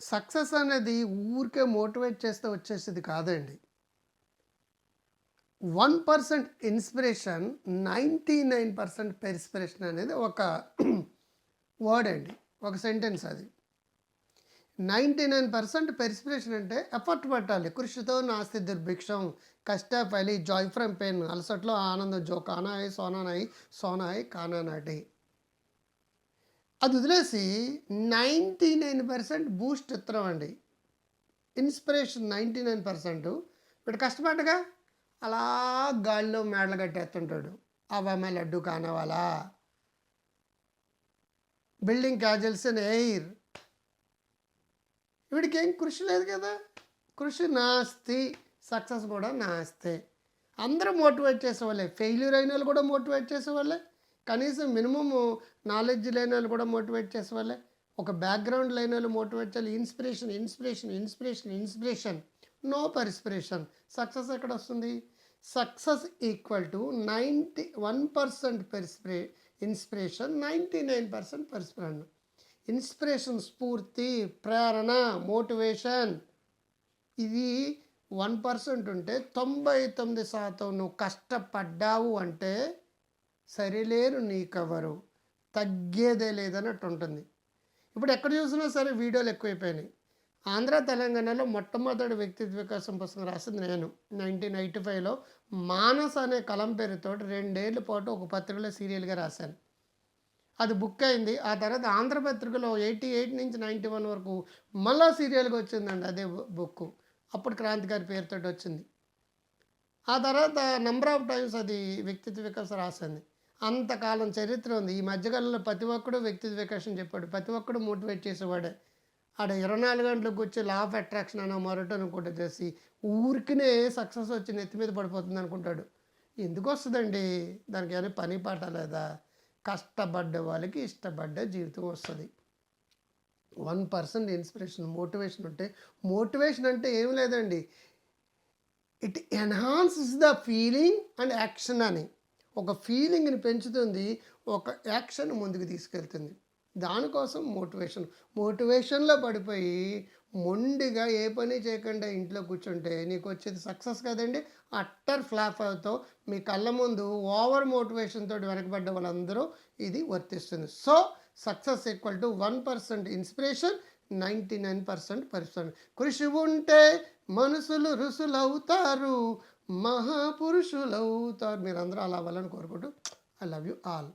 Success అనేది ఊరికే motivate చేస్తే వచ్చేసేది కాదండి. One percent inspiration ninety nine percent perspiration అనేది ఒక వర్డ్ అండి ఒక సెంటెన్స్ అది. నైంటీ నైన్ పర్సెంట్ పెరిస్పిరేషన్ అంటే ఎఫర్ట్ పెట్టాలి. కృషితో నాస్తి దుర్భిక్షం కష్టఫలి జాయ్ ఫ్రమ్ పెయిన్ అలసట్లో ఆనందం జో కానాయి సోనానాయి సోనాయి కానానాటి. అది వదిలేసి నైంటీ నైన్ పర్సెంట్ బూస్ట్ ఇత్తనం అండి ఇన్స్పిరేషన్ నైంటీ నైన్ పర్సెంట్. వీడు కష్టపడ్డగా అలా గాలిలో మేడలు కట్టేస్తుంటాడు. అవమ్మ లడ్డు కానవాలా? Building castles and air. వీడికి ఏం కృషి లేదు కదా. కృషి నాస్తి సక్సెస్ కూడా నాస్తే. అందరూ మోటివేట్ చేసేవాళ్ళే. ఫెయిల్యూర్ అయిన వాళ్ళు కూడా మోటివేట్ చేసేవాళ్ళే. కనీసం మినిమమ్ నాలెడ్జ్ లేని వాళ్ళు కూడా మోటివేట్ చేసేవాళ్ళే ఒక బ్యాక్గ్రౌండ్ లేని వాళ్ళు మోటివేట్ చేయాలి. Inspiration inspiration inspiration inspiration no perspiration success ఎక్కడ వస్తుంది? Success equal to ninety one percent perspire inspiration ninety nine percent perspiration inspiration స్ఫూర్తి ప్రేరణ మోటివేషన్ ఇది వన్ పర్సెంట్ ఉంటే తొంభై తొమ్మిది శాతం నువ్వు కష్టపడ్డావు అంటే సరిలేరు నీకెవరు తగ్గేదే లేదన్నట్టు ఉంటుంది ఇప్పుడు ఎక్కడ చూసినా సరే వీడియోలు ఎక్కువైపోయినాయి. ఆంధ్ర తెలంగాణలో మొట్టమొదటి వ్యక్తిత్వ వికాసం పుస్తకం రాసింది నేను. నైన్టీన్ ఎయిటీ ఫైవ్లో మానస్ అనే కలం పేరుతో రెండేళ్ళ పాటు ఒక పత్రికలో సీరియల్గా రాశాను. అది బుక్ అయింది. ఆ తర్వాత ఆంధ్రపత్రికలో ఎయిటీ ఎయిట్ నుంచి నైంటీ వన్ వరకు మళ్ళా సీరియల్గా వచ్చిందండి అదే బుక్ అప్పుడు క్రాంతి గారి పేరుతో వచ్చింది. ఆ తర్వాత నంబర్ ఆఫ్ టైమ్స్ అది వ్యక్తిత్వ వికాసం రాసింది. అంతకాలం చరిత్ర ఉంది. ఈ మధ్యకాలంలో ప్రతి ఒక్కడు వ్యక్తి వికాసం చెప్పాడు. ప్రతి ఒక్కడు మోటివేట్ చేసేవాడే. ఆడ ఇరవై నాలుగు గంటలకు వచ్చి లా ఆఫ్ అట్రాక్షన్ అన్న మరొకటి అనుకుంటే చేసి ఊరికినే సక్సెస్ వచ్చి నెత్తి మీద పడిపోతుంది అనుకుంటాడు. ఎందుకు వస్తుందండి? దానికి ఏమైనా పని పాట లేదా? కష్టపడ్డ వాళ్ళకి ఇష్టపడ్డ జీవితం వస్తుంది. వన్ పర్సెంట్ ఇన్స్పిరేషన్ మోటివేషన్ ఉంటే మోటివేషన్ అంటే ఏం లేదండి. It enhances the feeling and action అని. ఒక ఫీలింగ్ని పెంచుతుంది ఒక యాక్షన్ ముందుకు తీసుకెళ్తుంది. దానికోసం మోటివేషన్ మోటివేషన్లో పడిపోయి మొండిగా ఏ పని చేయకుండా ఇంట్లో కూర్చుంటే నీకు వచ్చేది సక్సెస్ కదండి? అట్టర్ ఫ్లాప్ అవుతావు. మీ కళ్ళ ముందు ఓవర్ మోటివేషన్ తోటి వెనకబడ్డ వాళ్ళందరూ ఇది వర్తిస్తుంది. So success equal to one percent inspiration ninety nine percent పరిశ్రమ కృషి ఉంటే మనుషులు రుసులవుతారు. మహాపురుషులవుతారు. మీరందరూ అలా అవ్వాలని కోరుకుంటూ ఐ లవ్ యూ ఆల్